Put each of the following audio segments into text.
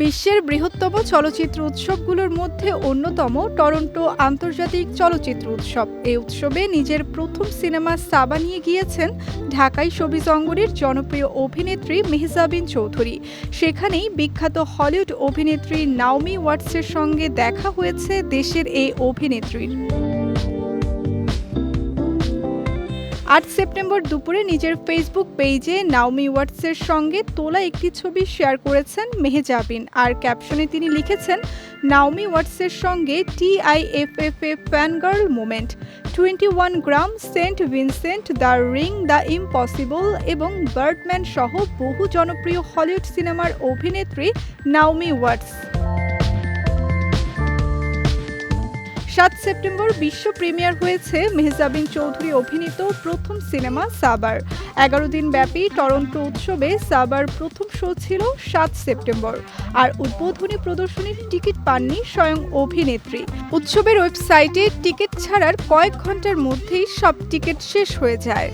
বিশ্বের বৃহত্তম চলচ্চিত্র উৎসবগুলোর মধ্যে অন্যতম টরন্টো আন্তর্জাতিক চলচ্চিত্র উৎসব। এই উৎসবে নিজের প্রথম সিনেমা সাবা নিয়ে গিয়েছেন ঢাকাই শোবিজ অঙ্গনের জনপ্রিয় অভিনেত্রী মেহজাবিন চৌধুরী। সেখানেই বিখ্যাত হলিউড অভিনেত্রী নাওমি ওয়াটসের সঙ্গে দেখা হয়েছে দেশের এই অভিনেত্রীর। আট সেপ্টেম্বর দুপুরে নিজের ফেসবুক পেজে নাওমি ওয়াটসের সঙ্গে তোলা একটি ছবি শেয়ার করেছেন মেহেজাবিন। আর ক্যাপশনে তিনি লিখেছেন নাওমি ওয়াটসের সঙ্গে T I F F A fangirl moment twenty one gram Saint Vincent the Ring the Impossible এবং বার্ডম্যান সহ বহু জনপ্রিয় হলিউড সিনেমার অভিনেত্রী নাওমি ওয়াটস সাত সেপ্টেম্বর বিশ্ব প্রিমিয়ার হয়েছে মেহজাবিন চৌধুরী অভিনীত প্রথম সিনেমা সাবার। এগারো দিন ব্যাপী টরন্টো উৎসবে সাবার প্রথম শো ছিল সাত সেপ্টেম্বর। আর উদ্বোধনী প্রদর্শনীর টিকিট পাননি স্বয়ং অভিনেত্রী। উৎসবের ওয়েবসাইটে টিকিট ছাড়ার কয়েক ঘণ্টার মধ্যেই সব টিকিট শেষ হয়ে যায়।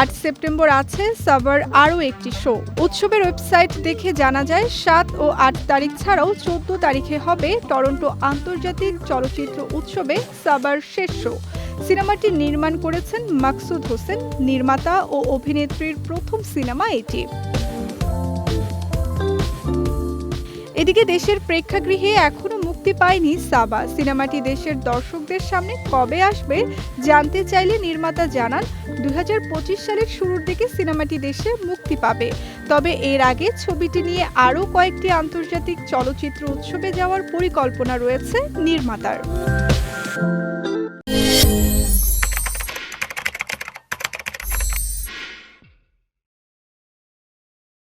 আট সেপ্টেম্বর আছে সাবার আরও একটি শো। উৎসবের ওয়েবসাইট দেখে জানা যায়, সাত ও আট তারিখ ছাড়াও চোদ্দ তারিখে হবে টরন্টো আন্তর্জাতিক চলচ্চিত্র উৎসবে সাবার শেষ শো। সিনেমাটি নির্মাণ করেছেন মাকসুদ হোসেন, নির্মাতা ও অভিনেত্রীর প্রথম সিনেমা এটি। এদিকে দেশের প্রেক্ষাগৃহে এখনও মুক্তি পায়নি সাবা। সিনেমাটি দেশের দর্শকদের সামনে কবে আসবে জানতে চাইলে নির্মাতা জানান দুই হাজার পঁচিশ সালের শুরুর দিকে সিনেমাটি দেশে মুক্তি পাবে। তবে এর আগে ছবিটি নিয়ে আরও কয়েকটি আন্তর্জাতিক চলচ্চিত্র উৎসবে যাওয়ার পরিকল্পনা রয়েছে নির্মাতার।